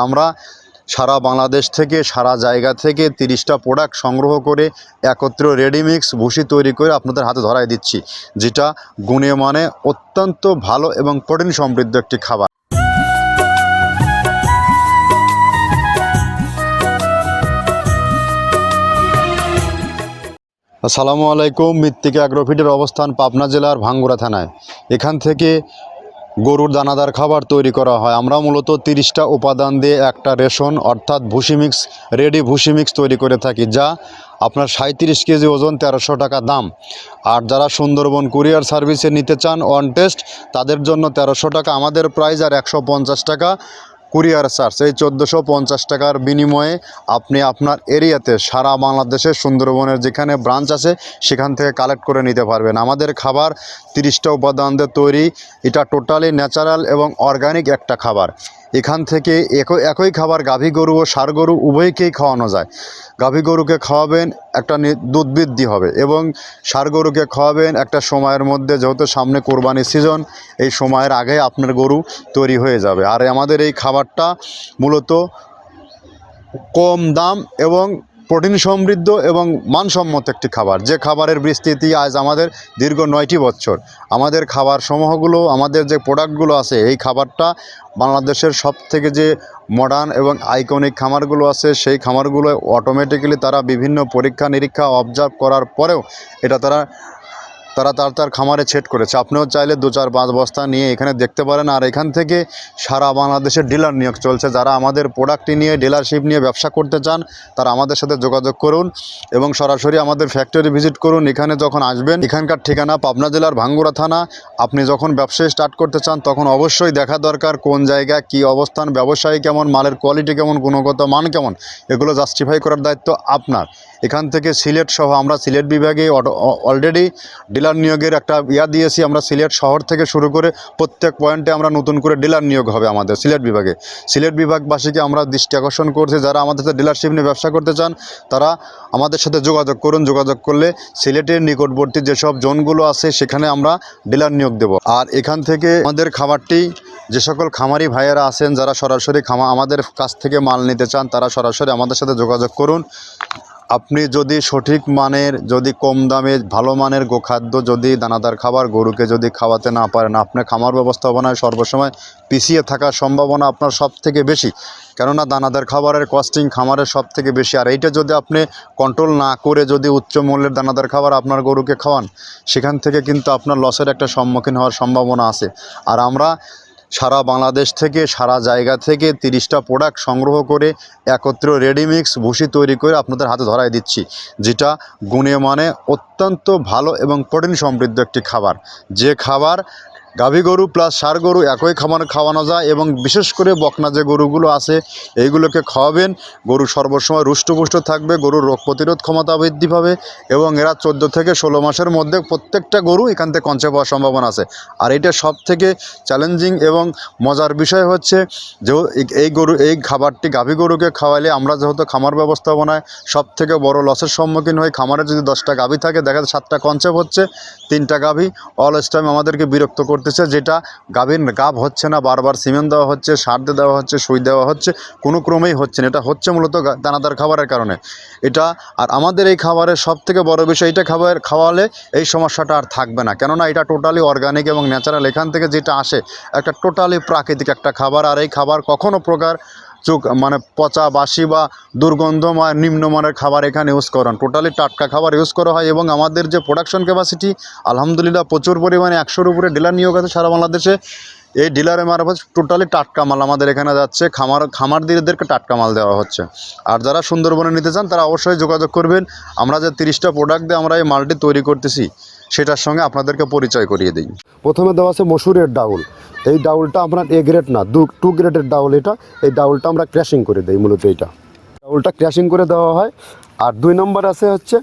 আমরা সারা বাংলাদেশ থেকে, সারা জায়গা থেকে তিরিশটা প্রোডাক্ট সংগ্রহ করে একত্র রেডিমিক্স ভুসি তৈরি করে আপনাদের হাতে ধরাই দিচ্ছি, যেটা গুণে মানে অত্যন্ত ভালো এবং প্রোটিন সমৃদ্ধ একটি খাবার। আসসালামু আলাইকুম, মৃত্তিকা অ্যাগ্রোফিটের অবস্থান পাবনা জেলার ভাঙ্গুড়া থানায়। এখান থেকে গরুর দানাদার খাবার তৈরি করা হয়। আমরা মূলত তিরিশটা উপাদান দিয়ে একটা রেশন, অর্থাৎ ভুসি মিক্স, রেডি ভুসি মিক্স তৈরি করে থাকি, যা আপনার সাঁত্রিশ কেজি ওজন তেরোশো টাকা দাম। আর যারা সুন্দরবন কুরিয়ার সার্ভিসে নিতে চান অন টেস্ট তাদের জন্য তেরোশো টাকা, আমাদের প্রাইস আর একশো পঞ্চাশ টাকা। Courier charge. এই চোদ্দোশো পঞ্চাশ টাকার বিনিময়ে আপনি আপনার এরিয়াতে সারা বাংলাদেশের সুন্দরবনের যেখানে ব্রাঞ্চ আছে, সেখান থেকে কালেক্ট করে নিতে পারবেন। আমাদের খাবার তিরিশটা উপাদান দিয়ে তৈরি। এটা টোটালি ন্যাচারাল এবং অর্গানিক একটা খাবার। এখান থেকে একই একই খাবার গাভী গরু ও ষাঁড় গরু উভয়কেই খাওয়ানো যায়। গাভী গরুকে খাওয়াবেন একটা দুধ বৃদ্ধি হবে এবং ষাঁড় গরুকে খাওয়াবেন একটা সময়ের মধ্যে, যেহেতু সামনে কোরবানি সিজন এই সময়ের আগে আপনার গরু তৈরি হয়ে যাবে। আর আমাদের এই খাবারটা মূলত কম দাম এবং প্রোটিন সমৃদ্ধ এবং মানসম্মত একটি খাবার। যে খাবারের বিস্তৃতি আজ আমাদের দীর্ঘ নয়টি বছর। আমাদের খাবার সমূহগুলো, আমাদের যে প্রোডাক্টগুলো আছে, এই খাবারটা বাংলাদেশের সব থেকে যে মডার্ন এবং আইকনিক খামারগুলো আছে, সেই খামারগুলো অটোমেটিক্যালি তারা বিভিন্ন পরীক্ষা নিরীক্ষা অবজার্ভ করার পরেও এটা তারা তারা তার তার খামারে ছেট করেছে। আপনিও চাইলে দু চার পাঁচ বস্তা নিয়ে এখানে দেখতে পারেন। আর এখান থেকে সারা বাংলাদেশের ডিলার নিয়োগ চলছে। যারা আমাদের প্রোডাক্টটি নিয়ে ডিলারশিপ নিয়ে ব্যবসা করতে চান, তারা আমাদের সাথে যোগাযোগ করুন এবং সরাসরি আমাদের ফ্যাক্টরি ভিজিট করুন। এখানে যখন আসবেন, এখানকার ঠিকানা পাবনা জেলার ভাঙ্গুড়া থানা। আপনি যখন ব্যবসায় স্টার্ট করতে চান, তখন অবশ্যই দেখা দরকার কোন জায়গায় কী অবস্থান, ব্যবসায়ী কেমন, মালের কোয়ালিটি কেমন, গুণগত মান কেমন, এগুলো জাস্টিফাই করার দায়িত্ব আপনার। এখান থেকে সিলেট সহ আমরা সিলেট বিভাগে অলরেডি ডিলার নিয়োগের একটা ইয়া দিয়েছি, আমরা সিলেট শহর থেকে শুরু করে প্রত্যেক পয়েন্টে আমরা নতুন করে ডিলার নিয়োগ হবে আমাদের সিলেট বিভাগে। সিলেট বিভাগবাসীকে আমরা দৃষ্টি আকর্ষণ করছি, যারা আমাদের সাথে ডিলারশিপ নিয়ে ব্যবসা করতে চান, তারা আমাদের সাথে যোগাযোগ করুন, যোগাযোগ করলে সিলেটের নিকটবর্তী যেসব জোনগুলো আছে, সেখানে আমরা ডিলার নিয়োগ দেব। আর এখান থেকে আমাদের খাবারটি যে সকল খামারি ভাইয়েরা আছেন, যারা সরাসরি খামা আমাদের কাছ থেকে মাল নিতে চান, তারা সরাসরি আমাদের সাথে যোগাযোগ করুন। আপনি যদি সঠিক মানের, যদি কম দামে ভালো মানের গোখাদ্য, যদি দানাদার খাবার গরুকে যদি খাওয়াতে না পারেন আপনার খামার ব্যবস্থাপনায় সর্বসময় পিছিয়ে থাকার সম্ভাবনা আপনার সব থেকে বেশি। কেননা দানাদার খাবারের কস্টিং খামারের সব থেকে বেশি। আর এইটা যদি আপনি কন্ট্রোল না করে যদি উচ্চ মূল্যের দানাদার খাবার আপনার গরুকে খাওয়ান, সেখান থেকে কিন্তু আপনার লসের একটা সম্মুখীন হওয়ার সম্ভাবনা আছে। আর আমরা সারা বাংলাদেশ থেকে, সারা জায়গা থেকে তিরিশটা প্রোডাক্ট সংগ্রহ করে একত্র রেডিমিক্স ভুসি তৈরি করে আপনাদের হাতে ধরাই দিচ্ছি, যেটা গুণে মানে অত্যন্ত ভালো এবং প্রোটিন সমৃদ্ধ একটি খাবার। যে খাবার গাভী গরু প্লাস সার গরু একই খাবার খাওয়ানো যায় এবং বিশেষ করে বকনা যে গরুগুলো আছে, এইগুলোকে খাওয়াবেন। গরু সর্বসময় রুষ্টপুষ্ট থাকবে, গরুর রোগ প্রতিরোধ ক্ষমতা বৃদ্ধি পাবে এবং এরা চোদ্দ থেকে ষোলো মাসের মধ্যে প্রত্যেকটা গরু এখান থেকে কনসেপ্ট হওয়ার সম্ভাবনা আছে। আর এটা সব থেকে চ্যালেঞ্জিং এবং মজার বিষয় হচ্ছে যে এই গরু, এই খাবারটি গাভী গরুকে খাওয়ালে আমরা যেহেতু খামার ব্যবস্থাপনায় সব থেকে বড় লসের সম্মুখীন হই, খামারে যদি দশটা গাভী থাকে, দেখা যায় সাতটা কনসেপ্ট হচ্ছে, তিনটা গাভী অল টাইম আমাদেরকে বিরক্ত করতেছে, যেটা গাভীর গাভ হচ্ছে না, বারবার সিমেন্ট দেওয়া হচ্ছে, সার দেওয়া হচ্ছে, সুই দেওয়া হচ্ছে, কোনো ক্রমেই হচ্ছে না। এটা হচ্ছে মূলত দানাদার খাবারের কারণে। এটা আর আমাদের এই খাবারের সব থেকে বড় বিষয়, এটা খাবার খাওয়ালে এই সমস্যাটা আর থাকবে না। কেননা এটা টোটালি অর্গানিক এবং ন্যাচারাল এখান থেকে যেটা আসে, একটা টোটালি প্রাকৃতিক একটা খাবার। আর এই খাবার কখনো প্রকার চোখ মানে পচা বাসি বা দুর্গন্ধময়, নিম্নমানের খাবার এখানে ইউজ করেন। টোটালি টাটকা খাবার ইউজ করা হয় এবং আমাদের যে প্রোডাকশন ক্যাপাসিটি আলহামদুলিল্লাহ প্রচুর পরিমাণে একশোর উপরে ডিলার নিয়োগ আছে সারা বাংলাদেশে। এই ডিলারের মারফত টোটালি টাটকা মাল আমাদের এখানে যাচ্ছে। খামার খামারদিরদেরকে টাটকা মাল দেওয়া হচ্ছে। আর যারা সুন্দরবনে নিতে চান, তারা অবশ্যই যোগাযোগ করবেন। আমরা যে তিরিশটা প্রোডাক্ট দিয়ে আমরা এই মালটি তৈরি করতেছি, সেটার সঙ্গে আপনাদেরকে পরিচয় করিয়ে দিই। প্রথমে দেওয়া আছে মসুরের ডাউল। এই ডাউলটা আপনার এ গ্রেড না, দু টু গ্রেডের ডাউল এটা, এই ডাউলটা আমরা ক্র্যাশিং করে দিই মূলত এইটা। ডাউলটা ক্র্যাশিং করে দেওয়া হয়, আর দুই নম্বর আছে হচ্ছে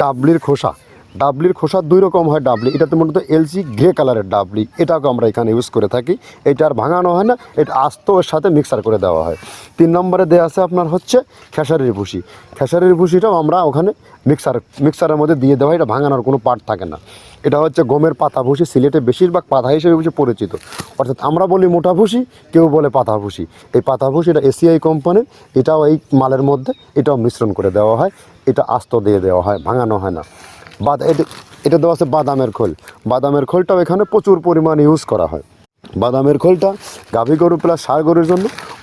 ডাবলির খোসা। ডাবলির খোসা দুই রকম হয় ডাবলি, এটাতে মূলত এলসি গ্রে কালারের ডাবলি, এটাকে আমরা এখানে ইউজ করে থাকি। এটা আর ভাঙানো হয় না, এটা আস্ত ওর সাথে মিক্সার করে দেওয়া হয়। তিন নম্বরে দেওয়া আছে আপনার হচ্ছে খেসারির ভুসি। খেসারির ভুসিটাও আমরা ওখানে মিক্সার মিক্সারের মধ্যে দিয়ে দেওয়া হয়, এটা ভাঙানোর কোনো পার্ট থাকে না। এটা হচ্ছে গমের পাতা ভুসি, সিলেটে বেশিরভাগ পাতা হিসেবে পরিচিত। অর্থাৎ আমরা বলি মোটা ভুসি কেউ বলে পাতা ভুসি এই পাতা ভুসি এটা এসিআই কোম্পানির, এটাও এই মালের মধ্যে, এটাও মিশ্রণ করে দেওয়া হয়, এটা আস্ত দিয়ে দেওয়া হয়, ভাঙানো হয় না। বাদ এটা এটা দেওয়া আছে বাদামের খোল। বাদামের খোলটাও এখানে প্রচুর পরিমাণে ইউজ করা হয়। বাদামের খোলটা গাভী গরু প্লাস সার গরুর জন্য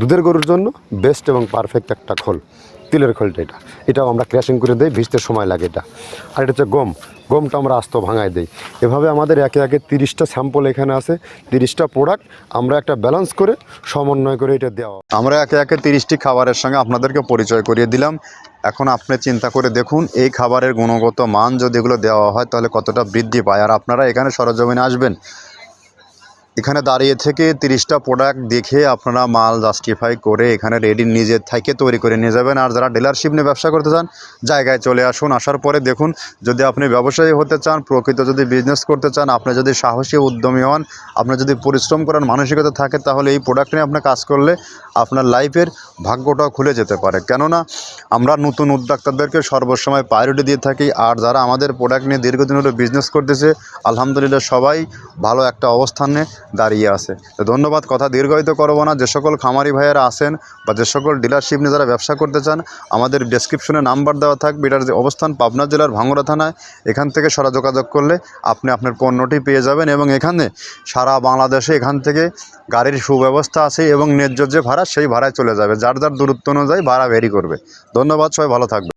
দুধের গরুর জন্য বেস্ট এবং পারফেক্ট একটা খোল, তিলের খোলটা এটা। এটাও আমরা ক্র্যাশিং করে দিই, ভিজতে সময় লাগে এটা। আর এটা হচ্ছে গম। গমটা আমরা আস্ত ভাঙায় দিই। এভাবে আমাদের একে একে তিরিশটা স্যাম্পল এখানে আছে, তিরিশটা প্রোডাক্ট আমরা একটা ব্যালেন্স করে সমন্বয় করে এটা দেওয়া আমরা একে একে তিরিশটি খাবারের সঙ্গে আপনাদেরকে পরিচয় করিয়ে দিলাম। এখন আপনি চিন্তা করে দেখুন, এই খাবারের গুণগত মান যদি এগুলো দেওয়া হয়, তাহলে কতটা বৃদ্ধি পায়। আর আপনারা এখানে সরজমিনে আসবেন। এখানে দাঁড়িয়ে থেকে তিরিশটা প্রোডাক্ট দেখে আপনারা মাল জাস্টিফাই করে এখানে রেডি নিজের থেকে তৈরি করে নিয়ে যাবেন। আর যারা ডিলারশিপ নিয়ে ব্যবসা করতে চান, জায়গায় চলে আসুন। আসার পরে দেখুন, যদি আপনি ব্যবসায়ী হতে চান, প্রকৃত যদি বিজনেস করতে চান, আপনি যদি সাহসী, উদ্যমী হন, আপনি যদি পরিশ্রম করার মানসিকতা থাকে, তাহলে এই প্রোডাক্ট নিয়ে আপনার কাজ করলে আপনার লাইফের ভাগ্যটাও খুলে যেতে পারে। কেননা, আমরা নতুন উদ্যোক্তাদেরকে সর্বসময় প্রায়োরিটি দিয়ে থাকি। আর যারা আমাদের প্রোডাক্ট নিয়ে দীর্ঘদিন ধরে বিজনেস করতেছে, আলহামদুলিল্লাহ সবাই ভালো একটা অবস্থানে দাঁড়িয়ে আছে। তো ধন্যবাদ, কথা দীর্ঘায়িত করব না। যে সকল খামারি ভাইয়েরা আসেন বা যে সকল ডিলারশিপ নিয়ে যারা ব্যবসা করতে চান, আমাদের ডেসক্রিপশনে নাম্বার দেওয়া থাকবে। এটার যে অবস্থান, পাবনা জেলার ভাঙ্গুড়া থানায়। এখান থেকে সরা যোগাযোগ করলে আপনি আপনার পণ্যটি পেয়ে যাবেন এবং এখানে সারা বাংলাদেশে এখান থেকে গাড়ির সুব্যবস্থা আছে এবং ন্যায্য যে ভাড়া, সেই ভাড়ায় চলে যাবে। যার যার দূরত্ব অনুযায়ী ভাড়া ভেরি করবে। ধন্যবাদ, সবাই ভালো থাকবে